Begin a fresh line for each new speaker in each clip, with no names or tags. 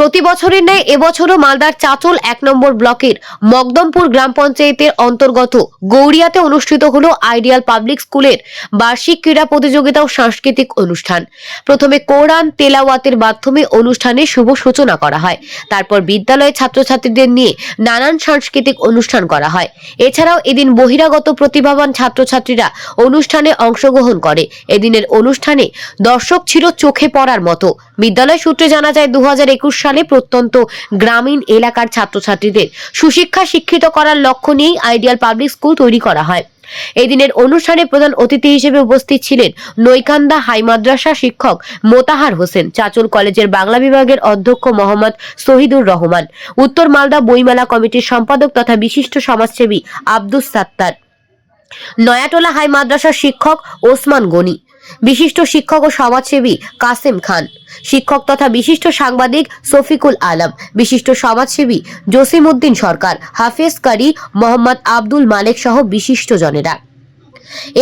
প্রতি বছরের ন্যায় এবছরও মালদার চাচল এক নম্বর ব্লকের মকদমপুর গ্রাম পঞ্চায়েতের অন্তর্গত গৌরিয়াতে অনুষ্ঠিত হল আইডিয়াল পাবলিক স্কুলের বার্ষিক ক্রীড়া প্রতিযোগিতা ও সাংস্কৃতিক অনুষ্ঠান। প্রথমে কোরআন তেলাওয়াতের মাধ্যমে অনুষ্ঠানে শুভ সূচনা করা হয়। তারপর বিদ্যালয়ের ছাত্রছাত্রীদের নিয়ে নানান সাংস্কৃতিক অনুষ্ঠান করা হয়। এছাড়াও এদিন বহিরাগত প্রতিভাবান ছাত্রছাত্রীরা অনুষ্ঠানে অংশগ্রহণ করে। এদিনের অনুষ্ঠানে দর্শক ছিল চোখে পড়ার মতো। বিদ্যালয় সূত্রে জানা যায় দু সালে প্রত্যন্ত গ্রামীণ এলাকার ছাত্রছাত্রীদের সুশিক্ষা শিক্ষিত করার লক্ষ্য নিয়েই আইডিয়াল পাবলিক স্কুল তৈরি করা হয়। এদিনের অনুষ্ঠানে প্রধান অতিথি হিসেবে উপস্থিত ছিলেন নৈকান্দা হাই মাদ্রাসা শিক্ষক মোতাহার হোসেন, চাচল কলেজের বাংলা বিভাগের অধ্যক্ষ মোহাম্মদ শহীদুর রহমান, উত্তর মালদা বইমেলা কমিটির সম্পাদক তথা বিশিষ্ট সমাজসেবী আব্দুস সাত্তার, নয়াটোলা হাই মাদ্রাসার শিক্ষক ওসমান গনি বিশিষ্ট শিক্ষক ও সমাজসেবী কাসেম খান। শিক্ষক তথা বিশিষ্ট সাংবাদিক শফিকুল আলম, বিশিষ্ট সমাজসেবী জসিম উদ্দিন সরকার, হাফেজ কারি, মোহাম্মদ আব্দুল মালেক সহ বিশিষ্ট জনেরা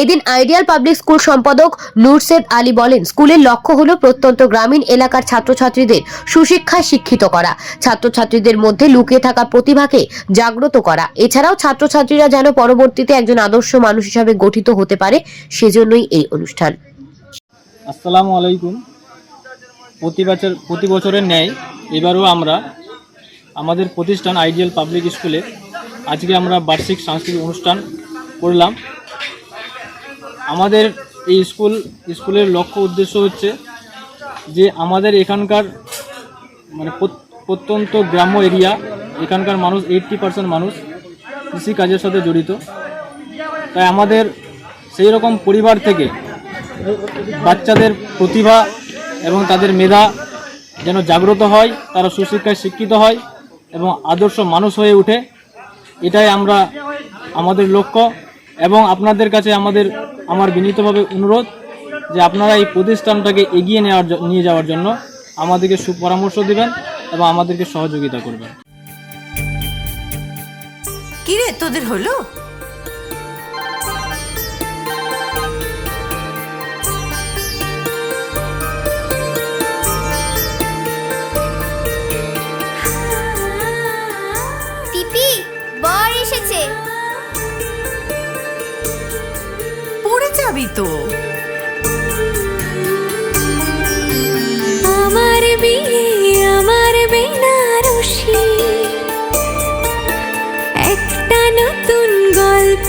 এদিন আইডিয়াল পাবলিক স্কুল সম্পাদক নুরসেদ আলী বলেন, স্কুলের লক্ষ্য হলো প্রত্যন্ত গ্রামীণ এলাকার ছাত্রছাত্রীদের সুশিক্ষায় শিক্ষিত করা, ছাত্রছাত্রীদের মধ্যে লুকিয়ে থাকা প্রতিভাকে জাগ্রত করা। এছাড়াও ছাত্রছাত্রীরা যেন পরবর্তীতে একজন আদর্শ মানুষ হিসাবে গঠিত হতে পারে, সেজন্যই এই অনুষ্ঠান।
আসসালামু আলাইকুম। প্রতি বছর প্রতি বছরের ন্যায় এবারও আমরা আমাদের প্রতিষ্ঠান আইডিয়াল পাবলিক স্কুলে আজকে আমরা বার্ষিক সাংস্কৃতিক অনুষ্ঠান করলাম। আমাদের এই স্কুল স্কুলের লক্ষ্য উদ্দেশ্য হচ্ছে যে আমাদের এখানকার মানে প্রত্যন্ত গ্রাম্য এরিয়া, এখানকার মানুষ এইট্টি পার্সেন্ট মানুষ কৃষিকাজের সাথে জড়িত। তাই আমাদের সেই রকম পরিবার থেকে বাচ্চাদের প্রতিভা এবং তাদের মেধা যেন জাগ্রত হয়, তারা সুশিক্ষায় শিক্ষিত হয় এবং আদর্শ মানুষ হয়ে ওঠে এটাই আমরা আমাদের লক্ষ্য এবং আপনাদের কাছে আমাদের, আমার বিনীতভাবে অনুরোধ যে আপনারা এই প্রতিষ্ঠানটাকে এগিয়ে নেওয়ার নিয়ে যাওয়ার জন্য আমাদেরকে সুপরামর্শ দিবেন এবং আমাদেরকে সহযোগিতা করবেন।
কি রে তোদের হলো? যাবি তো
আমার বিয়ে আমার বেনারসি। একটা নতুন গল্প